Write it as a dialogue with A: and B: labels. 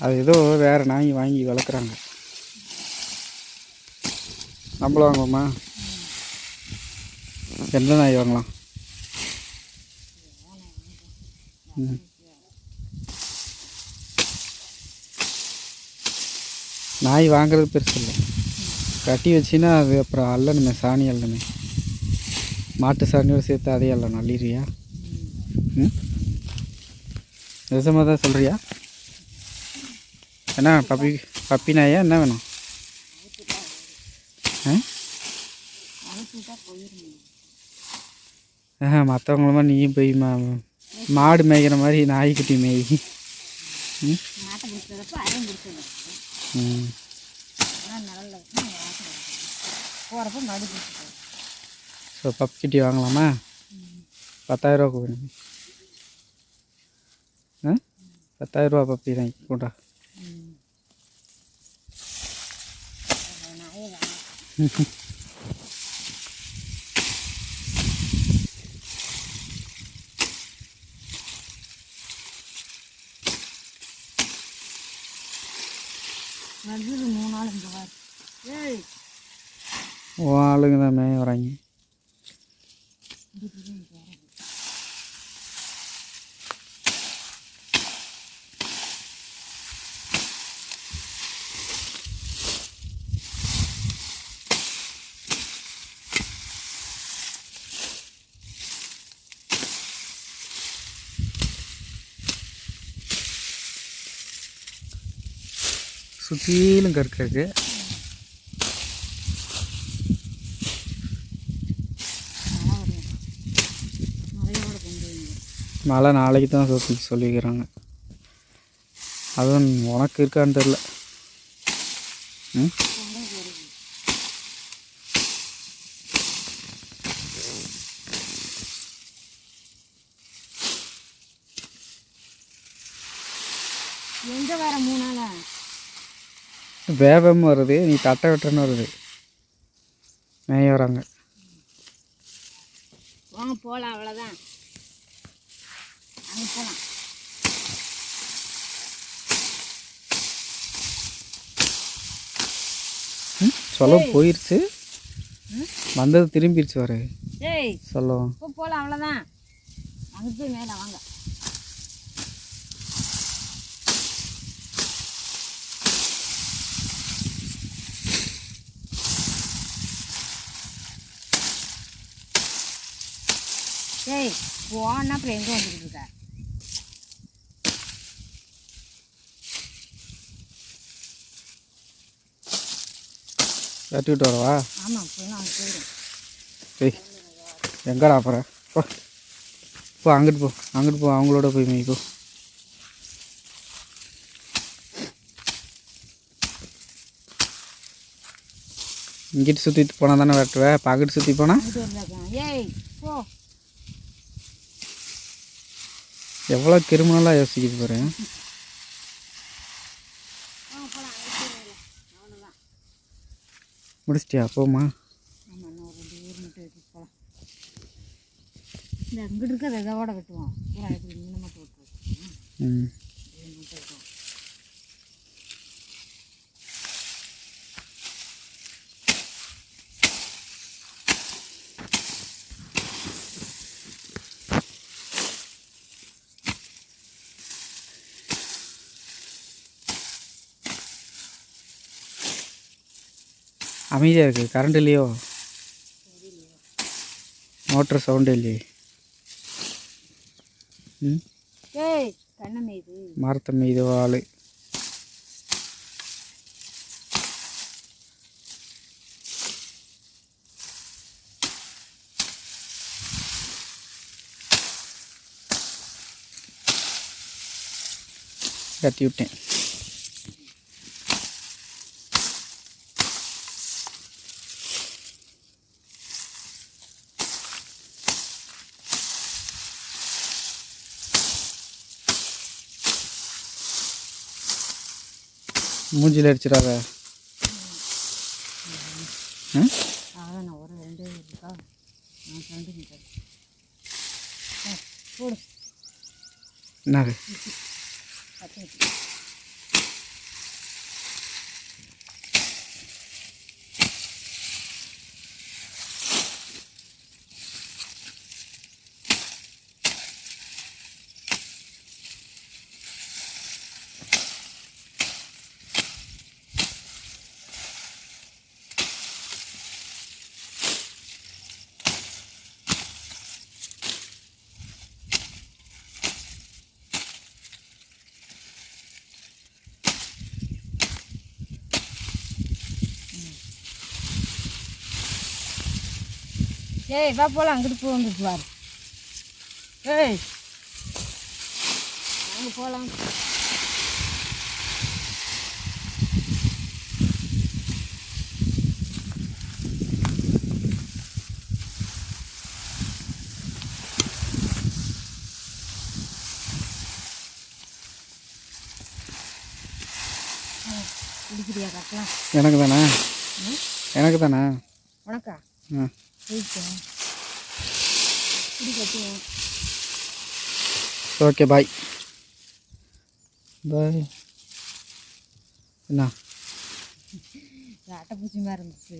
A: அது ஏதோ வேறு நாய் வாங்கி வளர்க்குறாங்க. நம்மள வாங்குவோமா? எந்த நாய் வாங்கலாம்? ம். நாய் வாங்குறது பெருசு இல்லை. கட்டி வச்சின்னா அது அப்புறம் அல்லணுமே சாணி அல்லணுமே. மாட்டு சாணியோடு சேர்த்து அதே அல்லணும் அள்ளிடுறியா ம்? நிஜமாக தான் சொல்கிறியா என்ன பப்பி பப்பி நாயா என்ன வேணும்? ஆ? மற்றவங்களமா நீயும் போய் மா மாடு மேய்க்கிற மாதிரி நாய்க்குட்டி மேய். ம்? ஸோ பப்பிக்குட்டி வாங்கலாமா? பத்தாயிரரூவா வேணும் ஆ பத்தாயிரரூவா பப்பி நாய் கூட்டா
B: நாயே வேணும் வருது மூணு நாள் இங்கே வர ஏய்
A: ஓ ஆளுங்க தான் மேய வராங்க சுற்றிலும் கற்க இருக்கு.
B: மழை
A: மழை நாளைக்கு தான் சொல்லி சொல்லிக்கிறாங்க. அதுவும் உனக்கு இருக்கான்னு தெரில ம்?
B: எங்கே வர மூணு நாளா
A: வேகம் வருது நீ தட்டை வெட்டுறன்னு வருது. மேய வராங்க.
B: வாங்க போகலாம் அவ்வளோதான் அங்கே போகலாம்
A: சொல்ல போயிருச்சு. வந்தது திரும்பிடுச்சு வர
B: ஏய்.
A: சொல்லுவோம்
B: போகலாம் அவ்வளோதான் அங்கே போய் மேலே வாங்க. ஏய் போனா அப்புறம் எங்கே வந்துட்டு இருக்க
A: கட்டிவிட்டு வரவா
B: ஆமாம் போயிடும்
A: ஏய் எங்கடா அப்புறம் போ போ அங்கிட்டு போ அங்கிட்டு போ அவங்களோட போய் மேய் போ இங்கிட்டு சுற்றிட்டு போனால் தானே வெட்டுவேன் இப்போ அங்கிட்டு சுற்றி போனால்
B: ஏய் போ
A: எவ்வளோ கிரிமினலாக யோசிக்குது பாரு. முடிச்சிட்டியா? போமா
B: இந்த அங்கிட்டு இருக்கிறத இதோட வெட்டுவோம்.
A: ம். அமைதியாக இருக்குது கரண்ட் இல்லையோ? மோட்டர் சவுண்டு இல்லையே. மரத்தை மீது ஆள் கட்டி விட்டேன். மூஞ்சில் அடிச்சிடாத.
B: ஒரு ரெண்டு இருக்கா? நான் ஏய் வா போகலாம் அங்கிட்டு போ வந்துட்டு பாரு ஏய். அங்கே போகலாம்
A: எனக்கு தானே? எனக்கு தானே?
B: உனக்கா?
A: ஆ ஓகே. பாய். பாய். என்ன?
B: அட்டைப்பூச்சி மாதிரி இருந்துச்சு.